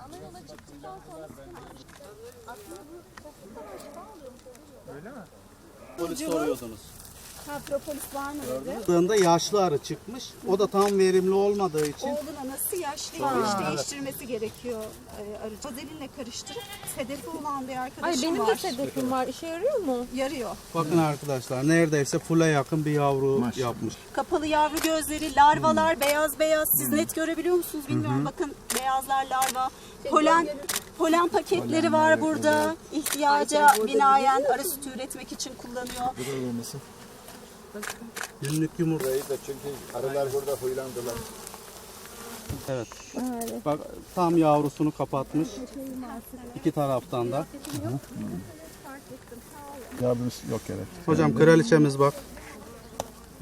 Ana yola çıktıktan sonra. Aslında bu toplumda şifa alıyormuş. Polis soruyordunuz. Ha propolis var mı dedi. Baktığında yaşlı arı çıkmış. O da tam verimli olmadığı için Oğlun anası yaşlıymış değiştirmesi gerekiyor e, arıcı. Vazelinle karıştırıp sedefi olan bir Ay arkadaşım benim var. de sedefim var. İşe yarıyor mu? Yarıyor. bakın arkadaşlar neredeyse full'e yakın bir yavru yapmış. Kapalı yavru gözleri, larvalar beyaz beyaz. Siz net görebiliyor musunuz bilmiyorum. Bakın beyazlar larva. Polen polen paketleri var burada. İhtiyaca binaen arı sütü üretmek için kullanıyor. Günlük yumurta. Burayı da çünkü arılar burada huylandılar. Evet. Bak tam yavrusunu kapatmış. İki taraftan da. Yardımcı yok evet. Hocam kraliçemiz bak.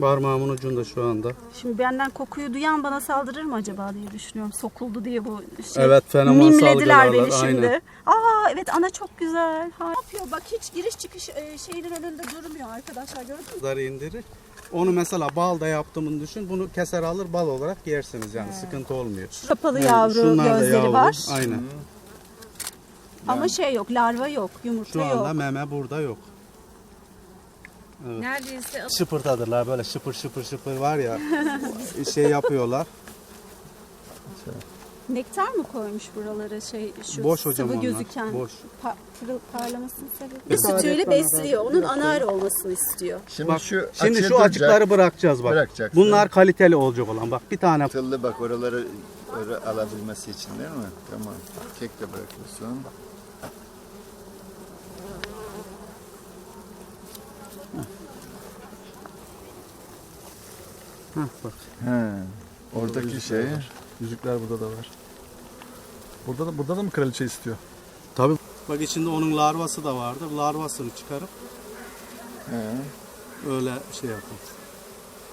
Parmağımın ucunda şu anda. Şimdi benden kokuyu duyan bana saldırır mı acaba diye düşünüyorum. Sokuldu diye bu şey. Evet, fenomen Mimlediler salgılarlar, beni şimdi. aynen. Aa evet ana çok güzel. Ha. Ne yapıyor? Bak hiç giriş çıkış e, şeyin önünde durmuyor arkadaşlar gördün mü? Zarı indirir. Onu mesela balda yaptığımı düşün. Bunu keser alır bal olarak yersiniz yani sıkıntı olmuyor. Kapalı Evet, yavru şunlar da gözleri yavru. var. Aynen. Ama şey yok, larva yok, yumurta Şu yok. anda meme burada yok. Neredeyse Şıpırtadırlar böyle şıpır şıpır şıpır var ya şey yapıyorlar. Nektar mı koymuş buralara şey şu Boş hocam sıvı onlar, gözüken boş. pa- pırıl parlamasının sebebi? Sütüyle besliyor. Onun anaer olmasını istiyor. Şimdi Bak, şu şimdi şu acıkları bırakacağız bak. Bırakacaksın. Bunlar kaliteli olacak olan. Bak bir tane Tıllı bak oraları oraya alabilmesi için değil mi? Tamam. Kek de bırakıyorsun. Heh, bak. He. Oradaki şey. Yüzükler burada da var. Burada da burada da mı kraliçe istiyor? Tabii. Bak içinde onun larvası da vardı. Larvasını çıkarıp He. öyle şey yapın.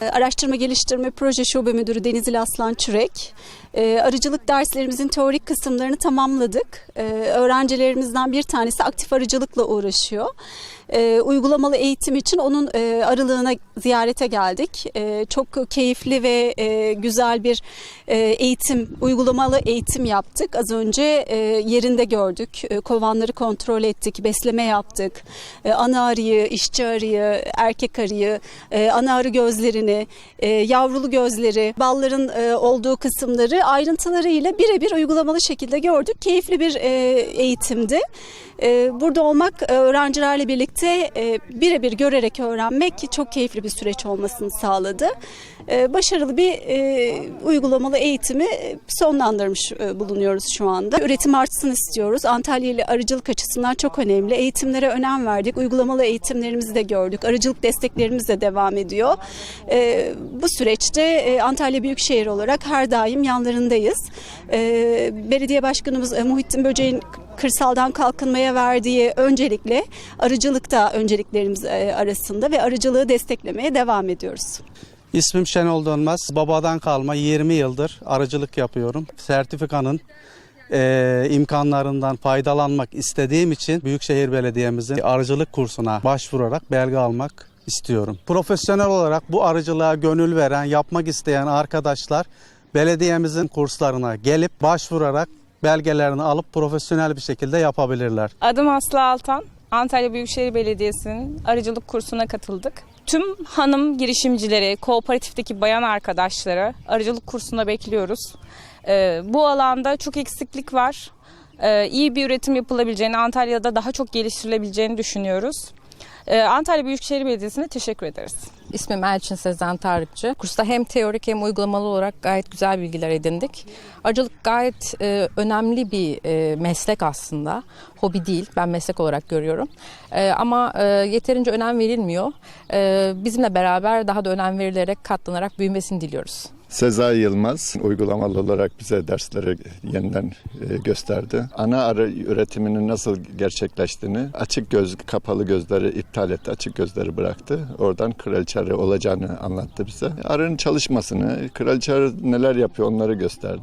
Ee, Araştırma Geliştirme Proje Şube Müdürü Denizli Aslan Çürek. Ee, Arıcılık derslerimizin teorik kısımlarını tamamladık. Ee, Öğrencilerimizden bir tanesi aktif arıcılıkla uğraşıyor. Ee, Uygulamalı eğitim için onun e, arılığına ziyarete geldik. Ee, Çok keyifli ve e, güzel bir e, eğitim, uygulamalı eğitim yaptık. Az önce e, yerinde gördük. E, Kovanları kontrol ettik, besleme yaptık. E, Ana arıyı, işçi arıyı, erkek arıyı, e, ana arı gözlerini, e, yavrulu gözleri, balların e, olduğu kısımları ayrıntılarıyla birebir uygulamalı şekilde gördük. Keyifli bir e, eğitimdi. E, Burada olmak e, öğrencilerle birlikte e, birebir görerek öğrenmek çok keyifli bir süreç olmasını sağladı. E, Başarılı bir e, uygulamalı eğitimi sonlandırmış bulunuyoruz şu anda. Üretim artsın istiyoruz. Antalya ile arıcılık açısından çok önemli. Eğitimlere önem verdik. Uygulamalı eğitimlerimizi de gördük. Arıcılık desteklerimiz de devam ediyor. E, Bu süreçte Antalya Büyükşehir olarak her daim yanlarındayız. Belediye Başkanımız Muhittin Böceğin kırsaldan kalkınmaya verdiği öncelikle arıcılıkta önceliklerimiz e, arasında ve arıcılığı desteklemeye devam ediyoruz. İsmim Şenol Dönmez. Babadan kalma 20 yıldır arıcılık yapıyorum. Sertifikanın eee, imkanlarından faydalanmak istediğim için Büyükşehir Belediye'mizin arıcılık kursuna başvurarak belge almak istiyorum. Profesyonel olarak bu arıcılığa gönül veren, yapmak isteyen arkadaşlar belediyemizin kurslarına gelip başvurarak belgelerini alıp profesyonel bir şekilde yapabilirler. Adım Aslı Altan. Antalya Büyükşehir Belediyesi'nin arıcılık kursuna katıldık. Tüm hanım girişimcileri, kooperatifteki bayan arkadaşları arıcılık kursuna bekliyoruz. Ee, bu alanda çok eksiklik var. Ee, iyi bir üretim yapılabileceğini, Antalya'da daha çok geliştirilebileceğini düşünüyoruz. Ee, Antalya Büyükşehir Belediyesi'ne teşekkür ederiz. İsmim Elçin Sezen Tarıkçı. Kursta hem teorik hem uygulamalı olarak gayet güzel bilgiler edindik. Arıcılık gayet e, önemli bir e, meslek aslında. Hobi değil, ben meslek olarak görüyorum. E, ama e, yeterince önem verilmiyor. E, bizimle beraber daha da önem verilerek, katlanarak büyümesini diliyoruz. Sezai Yılmaz uygulamalı olarak bize dersleri yeniden e, gösterdi. Ana arı üretiminin nasıl gerçekleştiğini açık göz, kapalı gözleri iptal etti, açık gözleri bıraktı. Oradan kraliçe arı olacağını anlattı bize. Arının çalışmasını, kraliçe arı neler yapıyor onları gösterdi.